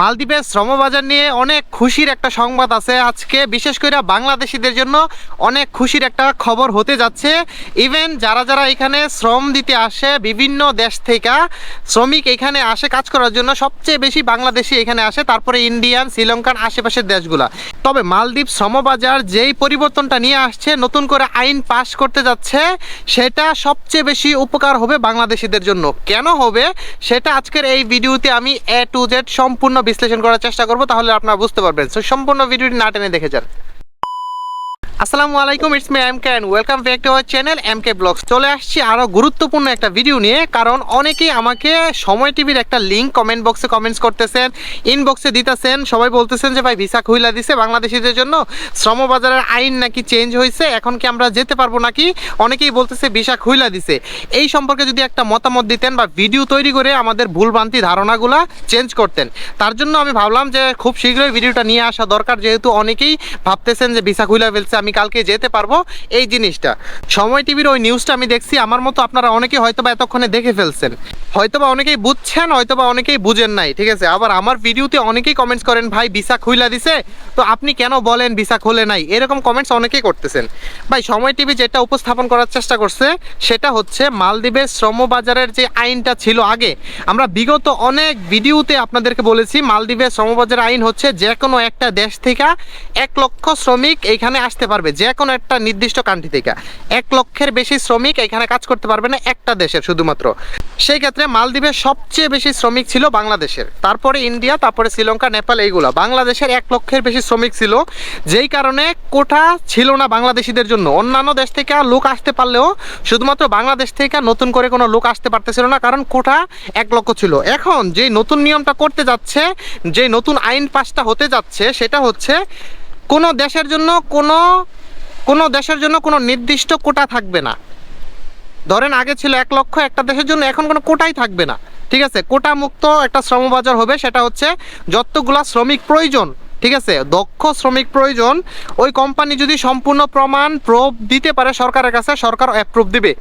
মালদ্বীপের শ্রমবাজার নিয়ে অনেক খুশির একটা সংবাদ আছে। আজকে বিশেষ করে বাংলাদেশিদের জন্য অনেক খুশির একটা খবর হতে যাচ্ছে। ইভেন যারা যারা এখানে শ্রম দিতে আসে বিভিন্ন দেশ থেকে, শ্রমিক এখানে আসে কাজ করার জন্য, সবচেয়ে বেশি বাংলাদেশি এখানে আসে, তারপরে ইন্ডিয়ান শ্রীলঙ্কান আশেপাশের দেশগুলা। তবে মালদ্বীপ শ্রমবাজার যেই পরিবর্তনটা নিয়ে আসছে, নতুন করে আইন পাশ করতে যাচ্ছে, সেটা সবচেয়ে বেশি উপকার হবে বাংলাদেশিদের জন্য। কেন হবে? সেটা আজকের এই ভিডিওতে আমি এ টু জেড সম্পূর্ণ বিশ্লেষণ করার চেষ্টা করব তাহলে আপনারা বুঝতে পারবেন। সম্পূর্ণ ভিডিওটি না টেনে দেখে যান। আসসালামু আলাইকুম it's me M K and welcome back to our channel M K blogs চলে আসছি আরও গুরুত্বপূর্ণ একটা ভিডিও নিয়ে, কারণ অনেকেই আমাকে সময় টিভির একটা লিঙ্ক কমেন্ট বক্সে কমেন্টস করতেছেন ইনবক্সে দিতেছেন, সবাই বলতেছেন যে, ভাই ভিসা খুইলা দিছে বাংলাদেশিদের জন্য, শ্রমবাজারের আইন নাকি চেঞ্জ হয়েছে এখন কি আমরা যেতে পারব নাকি? অনেকেই বলতেছে ভিসা খুইলা দিছে। এই সম্পর্কে যদি একটা মতামত দিতেন বা ভিডিও তৈরি করে আমাদের ভুলভ্রান্তি ধারণাগুলো চেঞ্জ করতেন, তার জন্য আমি ভাবলাম যে, খুব শীঘ্রই ভিডিওটা নিয়ে আসা দরকার, যেহেতু অনেকেই ভাবতেছেন যে ভিসা খুইলা ফেলছে আমি কালকে যেতে পারব এই জিনিসটা। সময় টিভির ওই নিউজটা আমি দেখছি, আমার মতো আপনারা অনেকেই হয়তো বা এতক্ষণে দেখে ফেলছেন। হয়তো বা অনেকেই বুঝছেন হয়তো বা অনেকেই বুঝেন নাই, ঠিক আছে? আবার আমার ভিডিওতে অনেকেই কমেন্টস করেন, ভাই, ভিসা খুইলা দিছে? তো আপনি কেন বলেন ভিসা খোলে নাই? এরকম কমেন্টস অনেকেই করতেছেন। ভাই, সময় টিভি যেটা উপস্থাপন করার চেষ্টা করছে, সেটা হচ্ছে মালদ্বীপের শ্রমবাজারের যে আইনটা ছিল আগে। আমরা বিগত অনেক ভিডিওতে আপনাদেরকে বলেছি, মালদ্বীপের শ্রমবাজার আইন হচ্ছে যে কোনো একটা দেশ থেকে এক লক্ষ শ্রমিক এইখানে আসতে পারবে যে কোনো একটা নির্দিষ্ট কান্ট্রি থেকে। এক লক্ষের বেশি শ্রমিক এখানে কাজ করতে পারবে না একটা দেশের শুধুমাত্র। সেই ক্ষেত্রে মালদ্বীপের সবচেয়ে বেশি শ্রমিক ছিল বাংলাদেশের। তারপরে ইন্ডিয়া, তারপরে শ্রীলঙ্কা, নেপাল এইগুলো। বাংলাদেশের এক লক্ষের বেশি শ্রমিক ছিল, যেই কারণে কোটা ছিল না বাংলাদেশিদের জন্য। অন্যান্য দেশ থেকে লোক আসতে পারলেও শুধুমাত্র বাংলাদেশ থেকে নতুন করে কোনো লোক আসতে পারতেছিল না, কারণ কোটা এক লক্ষ ছিল। এখন যেই নতুন নিয়মটা করতে যাচ্ছে, যেই নতুন আইন পাশটা হতে যাচ্ছে, সেটা হচ্ছে কোনো দেশের জন্য কোনো কোনো দেশের জন্য কোনো নির্দিষ্ট কোটা থাকবে না। ধরেন আগে ছিল এক লক্ষ একটা দেশের জন্য, এখন কোনো কোটাই থাকবে না। ঠিক আছে? কোটা মুক্ত একটা শ্রমবাজার হবে, সেটা হচ্ছে যতগুলা শ্রমিক প্রয়োজন। ঠিক আছে? দক্ষ শ্রমিক প্রয়োজন। ওই কোম্পানি যদি সম্পূর্ণ প্রমাণ প্রুফ দিতে পারে সরকারের কাছে, সরকার অ্যাপ্রুভ দিবে।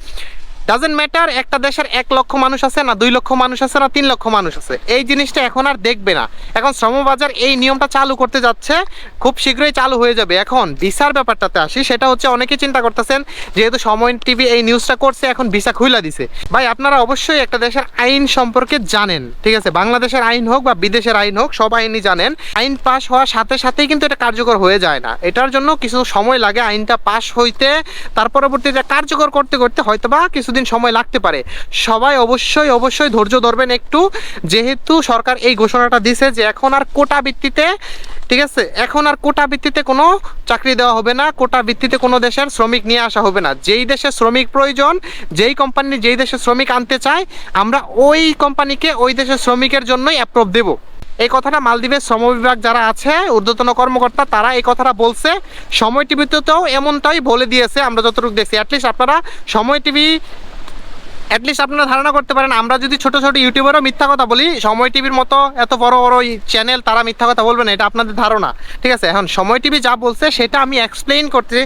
ডাজেন্ট ম্যাটার একটা দেশের এক লক্ষ মানুষ আছে না দুই লক্ষ মানুষ আছে না তিন লক্ষ মানুষ আছে। এই জিনিসটা এখন আর দেখবে না। এখন শ্রমবাজার এই নিয়মটা চালু করতে যাচ্ছে, খুব শীঘ্রই চালু হয়ে যাবে। এখন ভিসার ব্যাপারটাতে আসি, সেটা হচ্ছে অনেকে চিন্তা করতেছেন, যেহেতু সময় টিভি এই নিউজটা করছে, এখন ভিসা খুইলা দিছে। ভাই, আপনারা অবশ্যই একটা দেশের আইন সম্পর্কে জানেন, ঠিক আছে? বাংলাদেশের আইন হোক বা বিদেশের আইন হোক, সব আইনই জানেন। আইন পাশ হওয়ার সাথে সাথেই কিন্তু এটা কার্যকর হয়ে যায় না। এটার জন্য কিছু সময় লাগে আইনটা পাশ হইতে, তার পরবর্তীতে কার্যকর করতে করতে হয়তো বা কিছুদিন সময় লাগতে পারে? সবাই অবশ্যই অবশ্যই ধৈর্য ধরবেন একটু। যেহেতু সরকার এই ঘোষণাটা দিছে যে এখন আর কোটা ভিত্তিতে, ঠিক আছে? এখন আর কোটা ভিত্তিতে কোনো চাকরি দেওয়া হবে না, কোটা ভিত্তিতে কোনো দেশের শ্রমিক নিয়ে আসা হবে না। যেই দেশে শ্রমিক প্রয়োজন, যেই কোম্পানি যেই দেশে শ্রমিক আনতে চায়, আমরা ওই কোম্পানিকে ওই দেশের শ্রমিকের জন্যই অ্যাপ্রুভ দেবো। এই কথাটা মালদ্বীপের শ্রম বিভাগ যারা আছে, ঊর্ধ্বতন কর্মকর্তা, তারা এই কথাটা বলছে। সময় টিভিতেও এমনটাই বলে দিয়েছে, আমরা যতটুকু দেখছি। অ্যাটলিস্ট আপনারা সময় টিভি অ্যাটলিস্ট আপনারা ধারণা করতে পারেন, আমরা যদি ছোট ছোট ইউটিউবারও মিথ্যা কথা বলি, সময় টিভির মতো এত বড় বড় চ্যানেল তারা মিথ্যা কথা বলবে না, এটা আপনাদের ধারণা। ঠিক আছে? এখন সময় টিভি যা বলছে, সেটা আমি এক্সপ্লেইন করতে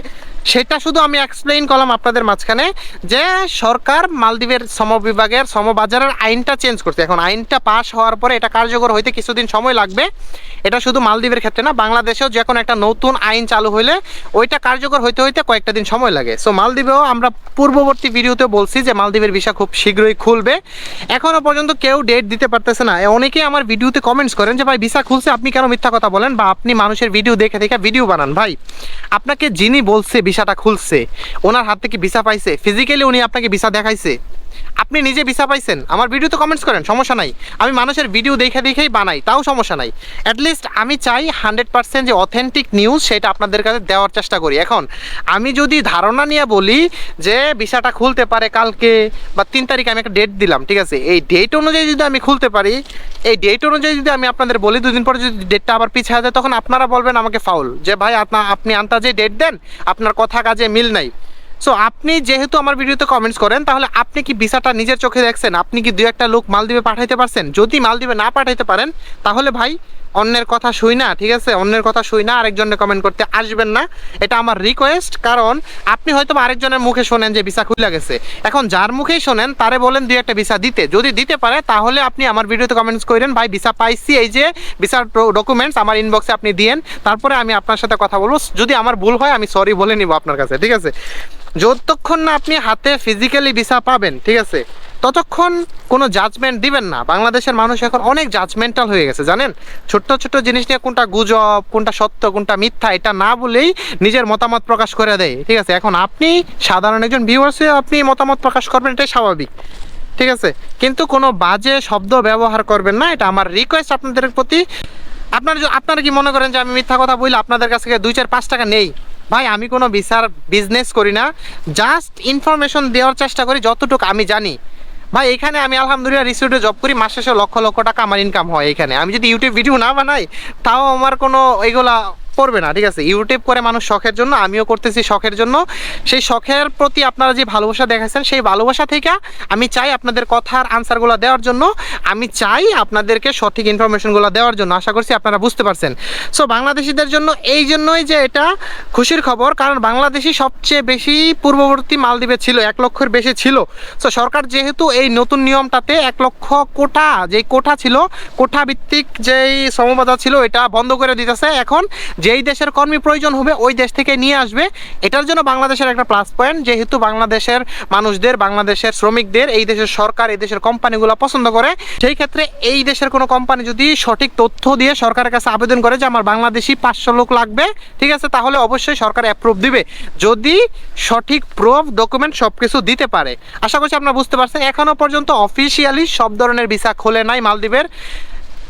সেটা শুধু আমি এক্সপ্লেইন করলাম আপনাদের মাঝখানে যে সরকার মালদ্বীপের শ্রম বিভাগের শ্রমবাজারের আইনটা চেঞ্জ করছে। এখন আইনটা পাস হওয়ার পরে এটা কার্যকর হইতে কিছুদিন সময় লাগবে। এটা শুধু মালদ্বীপের ক্ষেত্রে না, বাংলাদেশেও যে কোনো একটা নতুন আইন চালু হইলে ওইটা কার্যকর হইতে হইতে কয়েকটা দিন সময় লাগে। সো মালদ্বীপেও আমরা পূর্ববর্তী ভিডিওতে বলছি যে মালদ্বীপের ভিসা খুব শীঘ্রই খুলবে। এখনও পর্যন্ত কেউ ডেট দিতে পারতেছে না। অনেকেই আমার ভিডিওতে কমেন্টস করেন যে, ভাই, ভিসা খুলছে, আপনি কেন মিথ্যা কথা বলেন? বা, আপনি মানুষের ভিডিও দেখে দেখে ভিডিও বানান, ভাই। আপনাকে যিনি বলছে ভিসাটা খুলছে, ওনার হাত থেকে ভিসা পাইছে ফিজিক্যালি উনি আপনাকে ভিসা দেখাইছে। আপনি নিজে ভিসা পাইছেন, আমার ভিডিওতে কমেন্টস করেন, সমস্যা নাই। আমি মানুষের ভিডিও দেখে দেখেই বানাই, তাও সমস্যা নাই। অ্যাটলিস্ট আমি চাই হান্ড্রেড পার্সেন্ট যে অথেন্টিক নিউজ সেটা আপনাদের কাছে দেওয়ার চেষ্টা করি। এখন, আমি যদি ধারণা নিয়ে বলি যে ভিসাটা খুলতে পারে কালকে, বা তিন তারিখে আমি একটা ডেট দিলাম, ঠিক আছে? এই ডেট অনুযায়ী যদি আমি খুলতে পারি, এই ডেট অনুযায়ী যদি আমি আপনাদের বলি, দুদিন পরে যদি ডেটটা আবার পিছিয়ে যায়, তখন আপনারা বলবেন আমাকে ফাউল যে ভাই, আপনা আপনি আন্তাজে ডেট দেন, আপনার কথা কাজে মিল নাই। সো আপনি যেহেতু আমার ভিডিওতে কমেন্টস করেন, তাহলে আপনি কি ভিসাটা নিজের চোখে দেখছেন? আপনি কি দু একটা লোক মালদ্বীপে পাঠাইতে পারছেন? যদি মালদ্বীপে না পাঠাইতে পারেন, তাহলে ভাই, অন্যের কথা শুই না, ঠিক আছে? অন্যের কথা শুই না আরেকজনের কমেন্ট করতে আসবেন না। এটা আমার রিকোয়েস্ট কারণ আপনি হয়তো আরেকজনের মুখে শোনেন যে ভিসা খুলে গেছে। এখন যার মুখেই শোনেন, তারে বলেন দুই একটা ভিসা দিতে। যদি দিতে পারে, তাহলে আপনি আমার ভিডিওতে কমেন্টস করেন ভাই, ভিসা পাইছি, এই যে ভিসার ডকুমেন্টস আমার ইনবক্সে আপনি দিয়েন। তারপরে আমি আপনার সাথে কথা বলব। যদি আমার ভুল হয়, আমি সরি বলে নিব আপনার কাছে, ঠিক আছে? যতক্ষণ না আপনি হাতে ফিজিক্যালি ভিসা পাবেন, ঠিক আছে? ততক্ষণ কোনো জাজমেন্ট দিবেন না। বাংলাদেশের মানুষ এখন অনেক জাজমেন্টাল হয়ে গেছে, জানেন? ছোট্ট ছোট্ট জিনিস নিয়ে কোনটা গুজব, কোনটা সত্য, কোনটা মিথ্যা, এটা না বলেই নিজের মতামত প্রকাশ করে দেয়, ঠিক আছে? এখন আপনি সাধারণ একজন ভিউয়ার্সে আপনি মতামত প্রকাশ করবেন, এটাই স্বাভাবিক, ঠিক আছে? কিন্তু কোনো বাজে শব্দ ব্যবহার করবেন না, এটা আমার রিকোয়েস্ট আপনাদের প্রতি। আপনার আপনারা কি মনে করেন যে আমি মিথ্যা কথা বলি? আপনাদের কাছ থেকে দুই চার, পাঁচ টাকা নেই। ভাই, আমি কোনো বিচার বিজনেস করি না। জাস্ট ইনফরমেশন দেওয়ার চেষ্টা করি, যতটুকু আমি জানি। ভাই, এখানে আমি আলহামদুলিল্লাহ রিসোর্টে জব করি, মাসে লক্ষ লক্ষ টাকা আমার ইনকাম হয় এখানে। আমি যদি ইউটিউব ভিডিও না বানাই, তাও আমার কোনো এগুলা পড়বে না, ঠিক আছে? ইউটিউব করে মানুষ শখের জন্য, আমিও করতেছি শখের জন্য। সেই শখের প্রতি আপনারা যে ভালোবাসা দেখাচ্ছেন সেই ভালোবাসা থেকে আমি চাই আপনাদের কথার আনসারগুলো দেওয়ার জন্য। আমি চাই আপনাদেরকে সঠিক ইনফরমেশনগুলো দেওয়ার জন্য। আশা করছি আপনারা বুঝতে পারছেন। সো বাংলাদেশিদের জন্য এই জন্যই যে এটা খুশির খবর, কারণ বাংলাদেশি সবচেয়ে বেশি পূর্ববর্তী মালদ্বীপে ছিল, এক লক্ষের বেশি ছিল। সো সরকার যেহেতু এই নতুন নিয়মটাতে এক লক্ষ কোটা, যেই কোঠা ছিল কোঠা ভিত্তিক যেই সমবাদা ছিল, এটা বন্ধ করে দিতেছে। এখন যেই দেশের কর্মী প্রয়োজন হবে ওই দেশ থেকে নিয়ে আসবে। এটার জন্য বাংলাদেশের একটা প্লাস পয়েন্ট যেহেতু বাংলাদেশের মানুষদের, বাংলাদেশের শ্রমিকদের, এই দেশের সরকার, এই দেশের কোম্পানিগুলো পছন্দ করে, সেই ক্ষেত্রে এই দেশের কোনো কোম্পানি যদি সঠিক তথ্য দিয়ে সরকারের কাছে আবেদন করে যে আমার বাংলাদেশি পাঁচশো লোক লাগবে, ঠিক আছে, তাহলে অবশ্যই সরকার অ্যাপ্রুভ দিবে। যদি সঠিক প্রুফ ডকুমেন্ট সব কিছু দিতে পারে। আশা করছি আপনারা বুঝতে পারছেন এখনও পর্যন্ত অফিসিয়ালি সব ধরনের ভিসা খোলে নাই মালদ্বীপের।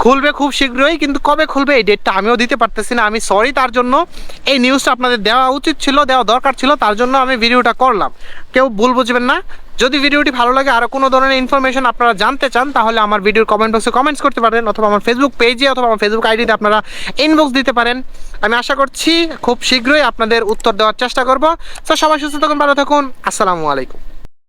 খুলবে খুব শীঘ্রই, কিন্তু কবে খুলবে এই ডেটটা আমিও দিতে পারতেছি না। আমি সরি তার জন্য। এই নিউজটা আপনাদের দেওয়া উচিত ছিল, দেওয়া দরকার ছিল, তার জন্য আমি ভিডিওটা করলাম। কেউ ভুল বুঝবেন না। যদি ভিডিওটি ভালো লাগে আরও কোনো ধরনের ইনফরমেশন আপনারা জানতে চান, তাহলে আমার ভিডিওর কমেন্ট বক্সে কমেন্টস করতে পারেন, অথবা আমার ফেসবুক পেজে অথবা আমার ফেসবুক আইডিতে আপনারা ইনবক্স দিতে পারেন। আমি আশা করছি খুব শীঘ্রই আপনাদের উত্তর দেওয়ার চেষ্টা করব। তো সবাই সুস্থ থাকুন, ভালো থাকুন। আসসালামু আলাইকুম।